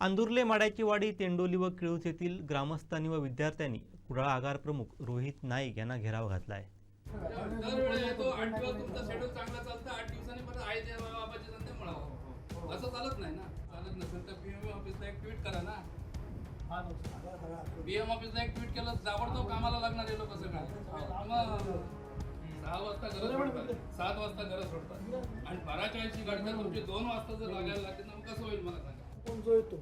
आंदुर्ले माड्याची वाडी तेंडोली व किळूस येथील ग्रामस्थांनी व विद्यार्थ्यांनी कुडाळ आगार प्रमुख रोहित नाईक यांना घेराव घातलाय. असं चालत नाही ना? चालत नसेल तर ऑफिसला एक ट्विट करा ना. पीएम ऑफिसला एक ट्विट केलं ताबडतोब कामाला लोक सगळं. सहा वाजता सोडतात. सात वाजता घरं सोडतात. आणि बारा चाळीसची गाडी तुमची दोन वाजता जर लागायला लागते तर कसं होईल मला सांगा? कोण जो येतो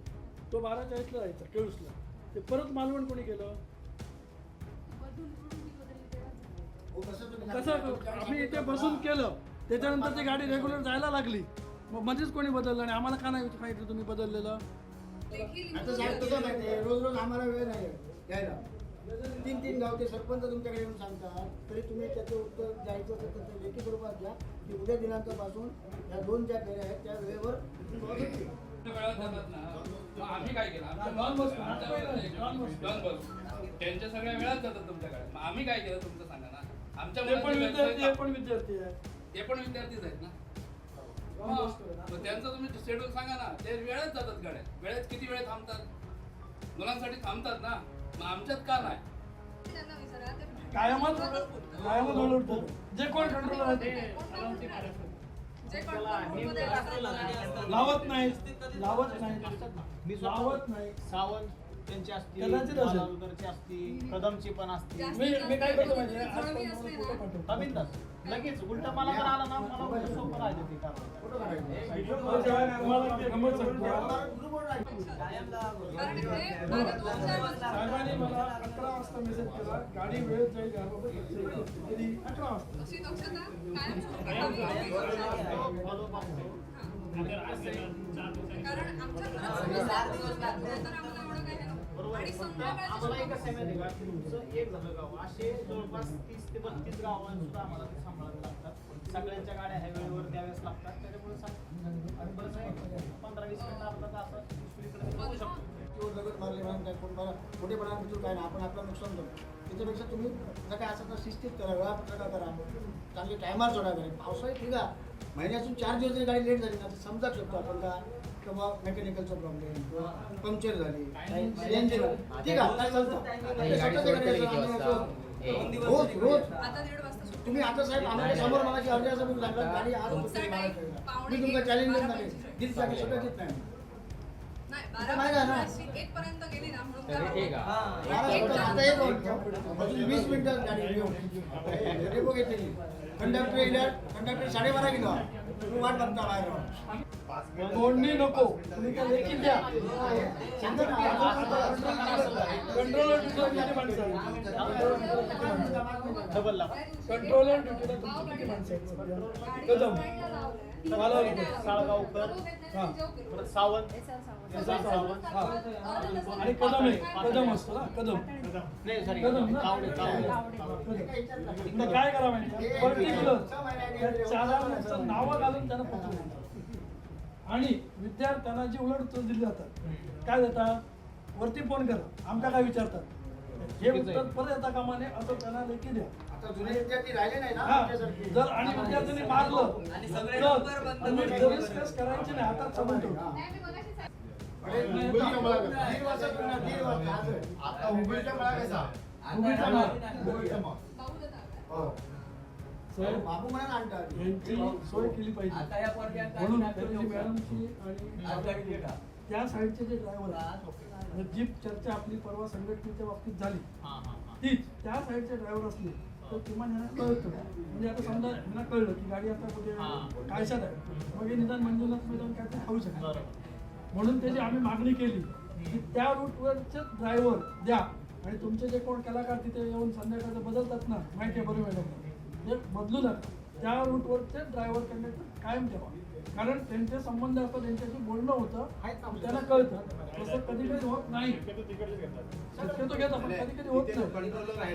तो बारा चाळीसला जायचा केळूसला. ते परत मालवण कोणी केलं? कसं आम्ही इथे बसून केलं. त्याच्यानंतर ती गाडी रेग्युलर जायला लागली. मग मध्येच कोणी बदललं आणि आम्हाला का नाही माहिती तुम्ही बदललेलं? आता साहेब कसं माहितीये रोज रोज आम्हाला वेळ नाही घ्यायला तीन तीन गावचे सरपंच तुमच्याकडे येऊन सांगतात. तरी तुम्ही त्याचं उत्तर द्यायचं तर त्याचं लेखी स्वरूपात द्या की उद्या दिनांकापासून या दोन ज्या फेऱ्या आहेत त्या वेळेवर आम्ही काय केलं. त्यांच्या सगळ्या वेळात जातात तुमच्याकडे. मग आम्ही काय केलं तुमचं सांगा ना. आमच्या ते पण मुलांची विद्यार्थी वेळेत- पण विद्यार्थी आहे ते पण विद्यार्थीच आहेत ना. आहे. मग त्यांचं तुम्ही शेड्यूल सांगा ना. ते वेळेत जातात गाड्या. वेळेत किती वेळ थांबतात? मुलांसाठी थांबतात ना. मग आमच्यात का नाही? कायमच जे कोण कंट्रोल लावत नाही. लावत नाही. लावत नाही. सावंत. त्यांची असतील कदाचित असेल. मालावकरची असतील कदमची पण असतील मी मी काय करतो आहे? आज मला फोटो. नवीनच लगेच उलट मला जर आला ना मला उलट सोपं राहिलं ते? तुम्हाला ते. साहेबांनी मला अकरा वाजता मेसेज केला गाडी वेळेत जाईल याबाबत लक्ष द्या. कधी अकरा वाजता बरोबर आहे. फक्त आम्हाला का तुमचं एक झालं गाव. असे जवळपास तीस ते बत्तीस गावांना सुद्धा आम्हाला ते सांभाळावे लागतात. सगळ्यांच्या गाड्या ह्या वेळेवर द्याव्याच लागतात. त्याच्यामुळे सांग- आणि बरंच आहे पंधरा वीस मिनिटं दुसरीकडे शकतो. मारले म्हणून काय कोण मला मोठेपणा बिचून काय ना आपण आपलं नुकसान करतो त्याच्यापेक्षा तुम्ही जर काय असं तर शिस्तीत करा वेळापत्रका करा. चांगली टायमार सोडा करा पावसाळी ठीक आहे महिन्यातून चार दिवस जरी गाडी लेट झाली ना समजा शकतो आपण का? किंवा मेकॅनिकलचा प्रॉब्लेम किंवा पंक्चर झाली. ठीक आहे चालतं. रोज रोज तुम्ही आता साहेब आम्हाला समोर असं म्हणून सांगतात गाडी आज. मी तुमचा चॅलेंज देत नाही. दिलसाठी स्वतः देत नाही. वीस मिनिटात गाडी कंडक्टर साडेबारा गेलो तुम्ही वाट बघता बाहेर राहून. तोडणी नको. तुम्ही द्या. कंट्रोलर ड्युटीला किती माणसं आहेत? कंट्रोलर ड्युटीला तुमची किती माणसं आहेत? सध्या? कदम. साळगावकर. हा. सावंत. सावंत. हा. आणि कदम आहे. कदम असतो ना? कदम. नाही सॉरी कदम काय करा माहिती पर्टिक्युलर नावं घालून त्यांना आणि विद्यार्थ्यांना जी उलट उत्तर दिली जातात काय देतात? वरती फोन करा. आमका काय विचारतात? हे उत्तर परत येता कामाने असं त्यांना लेखी द्या. आता जुने विद्यार्थी राहिले नाही ना आमच्यासारखे. जर आणि विद्यार्थ्यांनी मारलं तर तुम्ही डिस्कस करायचे नाही हातात समोर ठेवा. आता हुबळीचा कसा? हुबळीचा. हो. सोय म्हणा यांची सोय केली पाहिजे. म्हणून त्यांची मॅडमची आणि त्या साईडचे जे ड्रायव्हर जीप चर्चा आपली परवा संघटनेच्या बाबतीत झाली. हा हा हा. तीच त्या साईडचे ड्रायव्हर असले तर किमान यांना कळतं. म्हणजे आता समजा यांना कळलं की गाडी आता कुठे हा. कायशात आहे. मग हे निदान मंजुनाथ मैदान काय ते खाऊ बरोबर. म्हणून त्याची आम्ही मागणी केली की त्या रूटवरचे ड्रायव्हर द्या. आणि तुमचे जे कोण कलाकार तिथे येऊन संध्याकाळचं बदलतात ना माहिती आहे बरोबर मॅडम ते बदलू नका त्या रूटवर ते ड्रायव्हर कंडक्टर कायम ठेवा कारण त्यांचे संबंध असतात त्यांच्याशी बोलणं होतं त्यांना कळतं. तसं कधी कधी होत नाही. शक्यतो घेत आपण कधी कधी होत नाही.